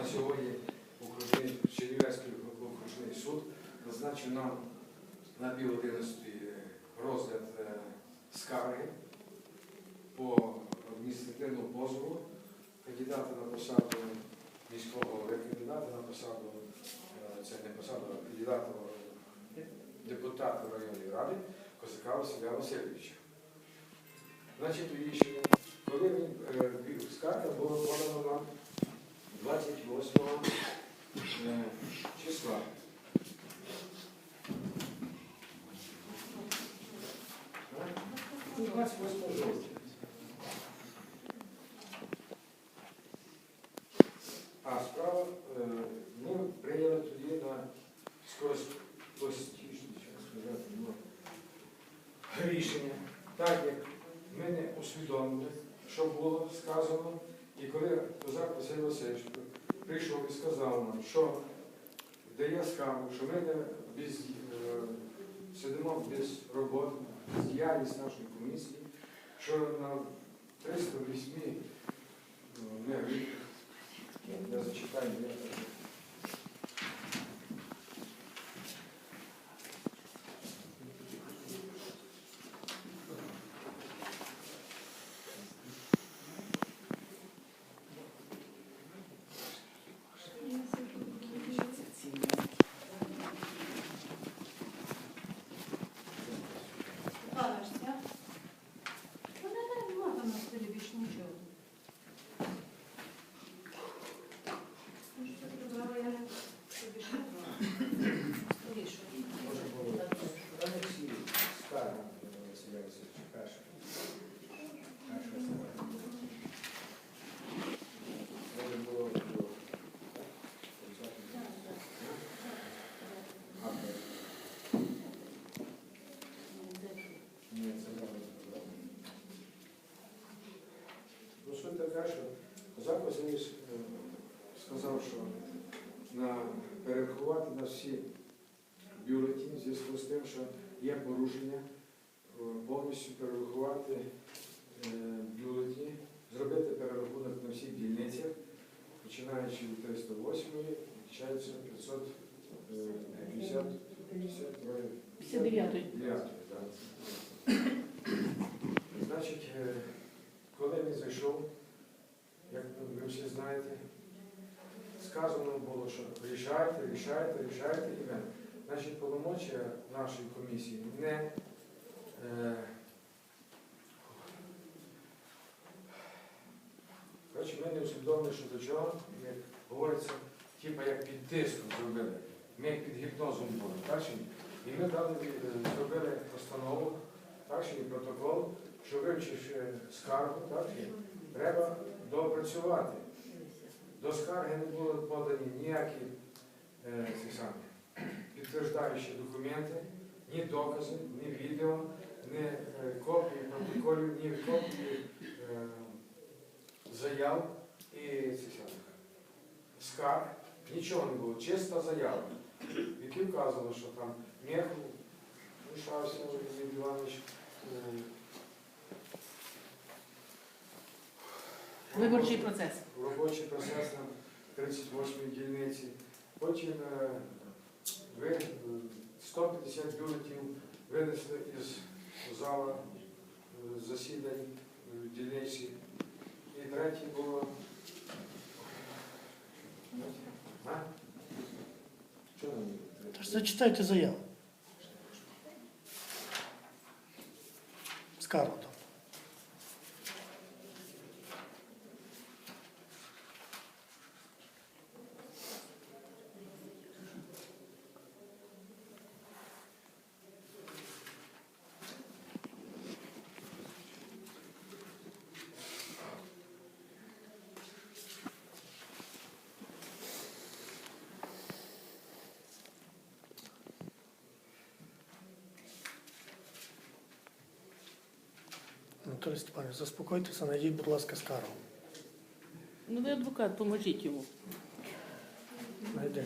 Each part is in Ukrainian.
на сьогодні окружний Чернівецький окружний суд назначив нам на пів одинадцятої розгляд е, скарги по адміністративному позову кандидата на посаду міського кандидата на посаду, е, це не посаду, а кандидата е, депутата районної ради Козака Василя Васильовича. Значить, рішення, коли він е, скарга була подана нам 28 е, числа. Ну, 28 жовтня. А справа е, ми прийняли тоді на сказати, ну, рішення, так як ми не усвідомили, що було сказано, і коли козак Василь Васильович прийшов і сказав нам, що дає скаргу, що ми не без, е, сидимо без роботи, без діяльність нашої комісії, що на 308 ну, trying to make що Козак Васильович е, сказав, що на перерахувати на всі бюлетені в зв'язку з тим, що є порушення, е, повністю перерахувати е, бюлетені, зробити перерахунок на всіх дільницях, починаючи від 308 і кінчаючи 550, 59-ї. 59, так. Значить, коли він зайшов, як ви всі знаєте, сказано було, що рішайте, рішайте, рішайте і ви. Значить, полномочия нашої комісії не е, коротше, ми не усвідомили, що до чого, як говориться, типа як під тиском зробили. Ми як під гіпнозом були. Так? ні? І ми дали, е, зробили постанову, так, чи ні, протокол, що вивчивши скаргу, так, треба доопрацювати. До скарги не були подані ніякі е, ці самі підтверждаючі документи, ні докази, ні відео, ні е, копії протоколів, ні копії е, заяв і ці самі скарг. Нічого не було, чиста заява, в якій що там меху лишався Іванович. Виборчий процес. робочий процес на 38-й дільниці. Потім е, ви е, 150 бюлетів винесли із зала е, засідань е, дільниці. І третє було. Зачитайте заяву. Скаргу там. Анатолій Степанович, заспокойтеся, найдіть, будь ласка, скаргу. Ну ви адвокат, поможіть йому. Знайдіть.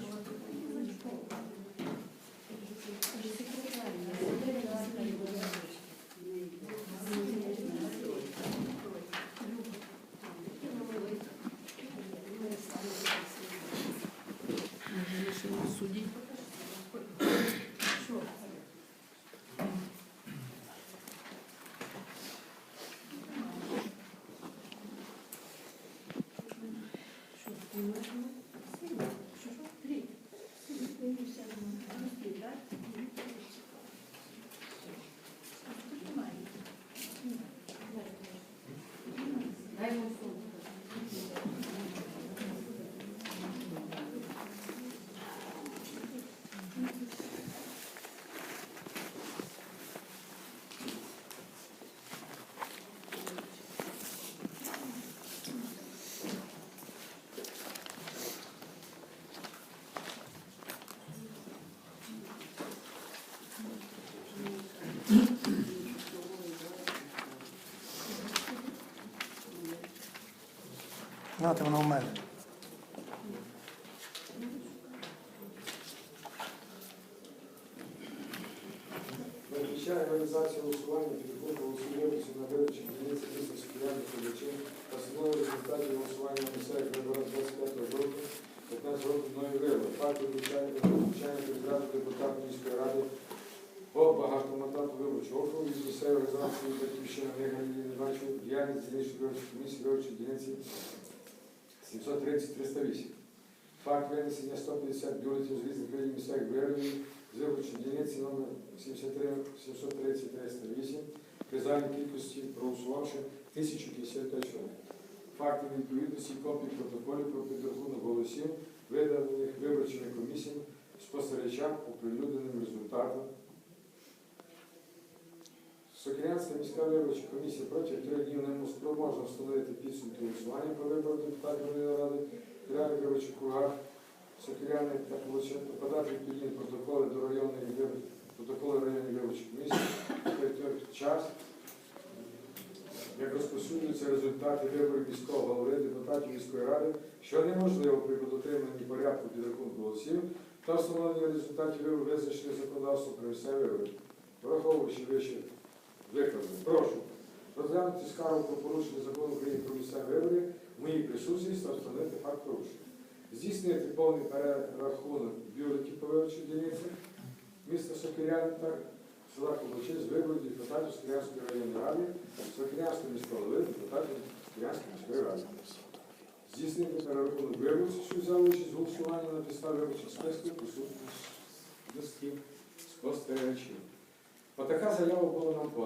суді. Що? Що, ти можеш? Що, що? Три. Три, так? Тут немає. Дай йому сумку. Знаєте, воно в мене. Передбачає реалізацію голосування підготовку голосуючи на вилучення дільниці міста Сокиряних Солочин та встановлює результатів голосування на місцевих виборах 25 жовтня 15 року мною вибор. Факт вилучає вилучання кандидата депутата міської ради по багатомандату виборчого округу від місцевої організації Батьківщина Мегалії Небачу діяльність дільничної виборчої комісії виборчої дільниці 730-308. Факт винесення 150 бюлетів з різних видів місцевих виборів з виборчої дільниці номер 73 730 308 при загальній кількості проголосувавши 1055 чоловік. Факти відповідності копій протоколів про підрахунок голосів, виданих виборчими комісіями спостерігачам оприлюдненим результатом. Сокирянська міська виборча комісія протягом трьох днів не спроможна встановити підсумки голосування по виборах депутатів Районної ради реальних виборчих Сокиряни та подати відповідні протоколи до районної протоколи районної виборчої комісії той час, як розпосюджуються результати виборів міського голови, депутатів міської ради, що неможливо при дотриманні порядку підрахунку голосів та встановлення результатів виборів визначених законодавством про місцеві вибори. Враховуючи вище викладено, прошу розглянути скаргу про порушення закону України про місцеві вибори в моїй присутності та встановити факт порушення здійснити повний перерахунок бюлетів по виборчій дільниці міста Сокиряни та села Колочи з виборів депутатів Сокирянської районної ради, Сокирянської міської голови, депутатів Сокирянської міської ради. Здійснити перерахунок виборців, що взяли участь в голосуванні на підставі виборчих списків присутності спостерігачів. Отака заява була нам.